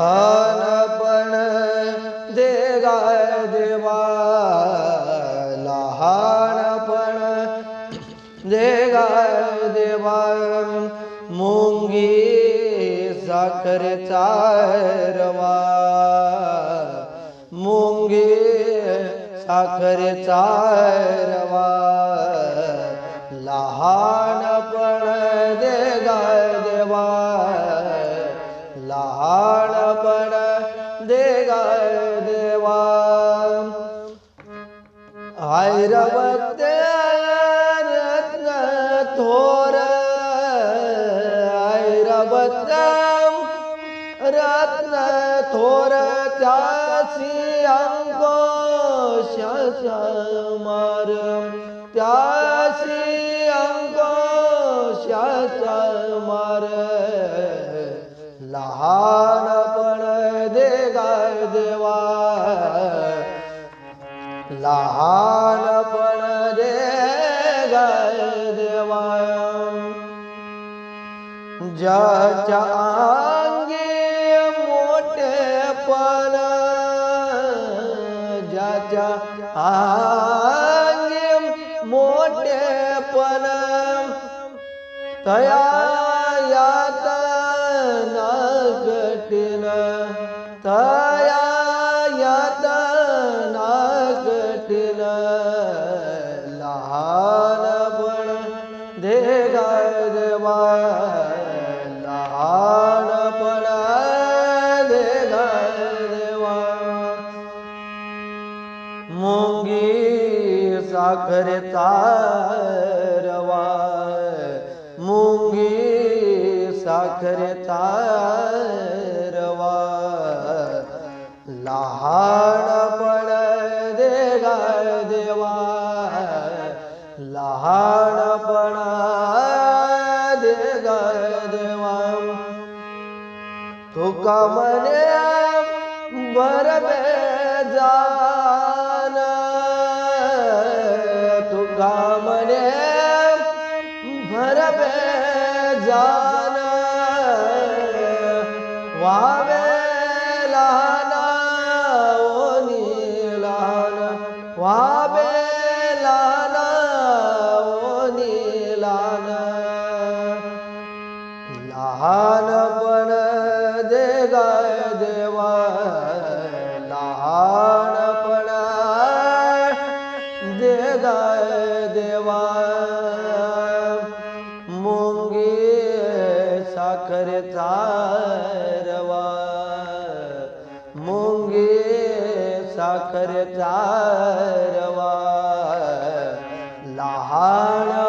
लहानपण दे गाय देवा लहानपण दे गाय देवा मुंगी साखरेचा रवा मुंगी साखरेचा रवा लहानपण दे गाय காணப்பட தேவா ஆயிரவத்தே தோர ஆயிரவத்தம் ரத்ன தோர தியாசி அங்கோ சமார் தியாசி அங்கோ சமார் லஹா दे गाय देवा लहानपण दे गाय देवा ज्याच्या अंगी मोठेपण ज्याच्या अंगी मोठेपण तया यात ना मुंगी साखरेचा रवा मुंगी साखरेचा रवा. लहानपण दे गाय देवा लहानपण दे गाय देवा. तुका मने बरबे जा. जान वावे लहाना ओनी लहान वावे लहाना ओनी लहान लहानपण दे गाय रवा। मुंगी साखरेचा रवा। लहानपण